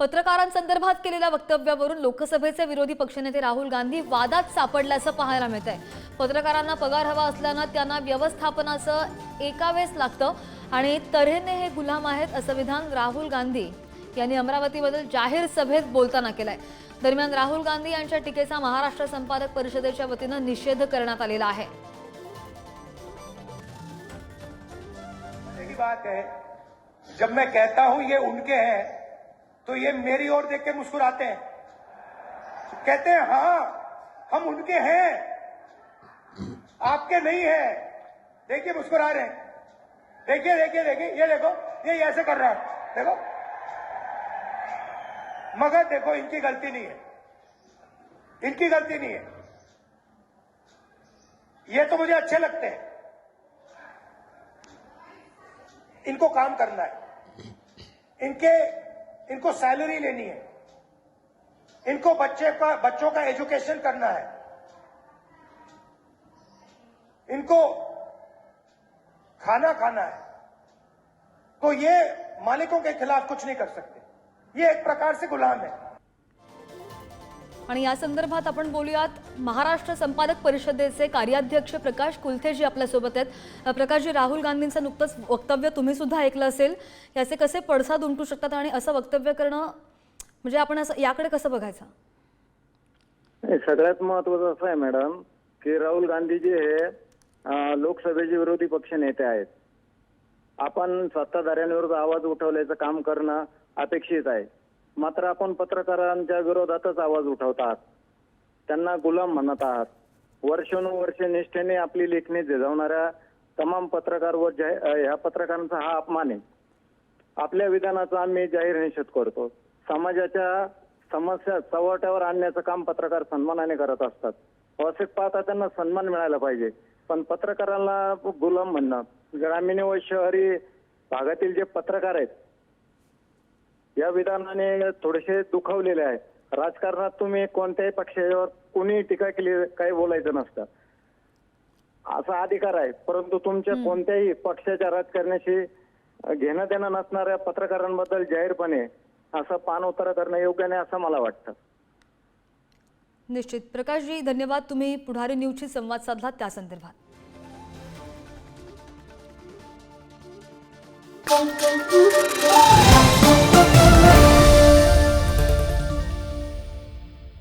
पत्रकारांसंदर्भात केलेल्या वक्तव्यावरून लोकसभेचे विरोधी पक्षनेते राहुल गांधी वादात सापडल्याचं पाहायला मिळत आहे पत्रकारांना पगार हवा असल्यानं त्यांना व्यवस्थापनाचं एकावेळेस लागतं आणि तऱ्हेने हे गुलाम आहेत असं विधान राहुल गांधी यांनी अमरावतीबद्दल जाहीर सभेत बोलताना केलंय. दरम्यान राहुल गांधी यांच्या टीकेचा महाराष्ट्र संपादक परिषदेच्या वतीनं निषेध करण्यात आलेला आहे. बात है। जब मैं कहता हूं ये उनके हैं तो ये मेरी ओर देख के मुस्कुराते हैं। कहते हैं हाँ हम उनके हैं। आपके नहीं है। देखिए, मुस्कुरा रहे हैं। देखिए देखिए देखिए, ये देखो, ये ऐसे कर रहा है। देखो। मगर देखो, इनकी गलती नहीं है। इनकी गलती नहीं है। ये तो मुझे अच्छे लगते हैं। इनको काम करना है। इनके इनको सैलरी लेनी है। इनको बच्चे का, बच्चों का एजुकेशन करना है। इनको खाना खाना है। तो ये मालिकों के खिलाफ कुछ नहीं कर सकते। ये एक प्रकार से गुलाम है। आणि या संदर्भात आपण बोलूयात महाराष्ट्र संपादक परिषदेचे कार्याध्यक्ष प्रकाश कुलथेजी आपल्यासोबत आहेत. प्रकाशजी राहुल गांधींचं नुकतंच वक्तव्य तुम्ही सुद्धा ऐकलं असेल. याचे कसे पडसाद उमटू शकतात आणि असं वक्तव्य करणं म्हणजे आपण असं याकडे कसं बघायचं? सगळ्यात महत्वाचं असं आहे मॅडम की राहुल गांधीजी हे लोकसभेचे विरोधी पक्ष नेते आहेत. आपण सत्ताधाऱ्यांविरुद्ध आवाज उठवल्याचं काम करणं अपेक्षित आहे. मात्र आपण पत्रकारांच्या विरोधातच आवाज उठवतात. त्यांना गुलाम म्हणत आहात. वर्षानुवर्षे निष्ठेने आपली लेखणी झिजवणाऱ्या तमाम पत्रकार व ह्या पत्रकारांचा हा अपमान आहे. आपल्या विधानाचा आम्ही जाहीर निषेध करतो. समाजाच्या समस्या चव्हाट्यावर आणण्याचं काम पत्रकार सन्मानाने करत असतात. हो, वास्तविक पाहता त्यांना सन्मान मिळायला पाहिजे. पण पत्रकारांना गुलाम म्हणणं ग्रामीण व शहरी भागातील जे पत्रकार आहेत या विधानाने थोडेसे दुखावलेले आहे. राजकारणात तुम्ही कोणत्याही पक्षावर कोणी टीका केली काही बोलायचं नसतं. असा अधिकार आहे. परंतु तुमच्या कोणत्याही पक्षाच्या राजकारणाशी घेणं देणं नसणाऱ्या पत्रकारांबद्दल जाहीरपणे असं पान उतारा करणं योग्य नाही असं मला वाटतं. निश्चित. प्रकाशजी धन्यवाद. तुम्ही पुढारी न्यूजशी संवाद साधलात त्या संदर्भात. Thank you.